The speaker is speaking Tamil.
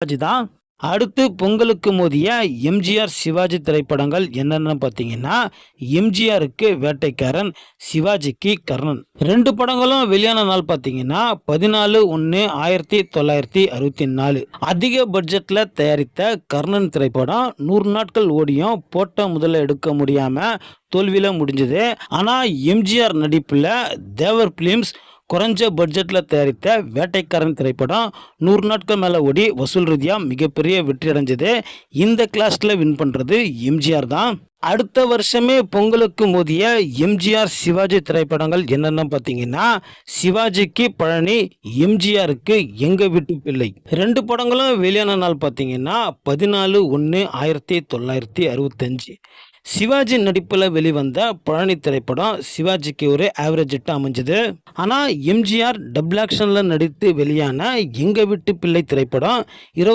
சிவாஜி தான் அடுத்து பொங்கலுக்கு மோதிய எம்ஜிஆர் சிவாஜி திரைப்படங்கள் என்னென்னு பார்த்தீங்கன்னா எம்ஜிஆருக்கு வேட்டைக்காரன் சிவாஜிக்கு கர்ணன். ரெண்டு படங்களும் வெளியான நாள் பார்த்தீங்கன்னா பதினாலு ஒன்று ஆயிரத்தி தொள்ளாயிரத்தி அறுபத்தி நாலு. அதிக பட்ஜெட்டில் தயாரித்த கர்ணன் திரைப்படம் நூறு நாட்கள் ஓடியும் போட்ட முதல்ல எடுக்க முடியாமல் தோல்வியில் முடிஞ்சது. ஆனால் எம்ஜிஆர் நடிப்பில் தேவர் ஃபிலிம்ஸ் குறைஞ்ச பட்ஜெட்டில் தயாரித்த வேட்டைக்காரன் திரைப்படம் நூறு நாட்கள் மேலே ஓடி வசூல் ரீதியாக மிகப்பெரிய வெற்றி அடைஞ்சது. இந்த கிளாஸில் வின் பண்ணுறது எம்ஜிஆர் தான். அடுத்த வருஷமே பொங்கலுக்கு மோதிய எம்ஜிஆர் சிவாஜி திரைப்படங்கள் என்னென்ன பார்த்தீங்கன்னா சிவாஜிக்கு பழனி எம்ஜிஆருக்கு எங்கள் வீட்டு பிள்ளை. ரெண்டு படங்களும் வெளியான நாள் பார்த்தீங்கன்னா பதினாலு ஒன்று ஆயிரத்தி தொள்ளாயிரத்தி அறுபத்தஞ்சு. சிவாஜி நடிப்பில் வெளிவந்த பழனி திரைப்படம் சிவாஜிக்கு ஒரு ஆவரேஜ் ஹிட் அமைஞ்சது. ஆனால் எம்ஜிஆர் டபுள் ஆக்ஷனில் நடித்து வெளியான எங்க வீட்டு பிள்ளை திரைப்படம் இரவு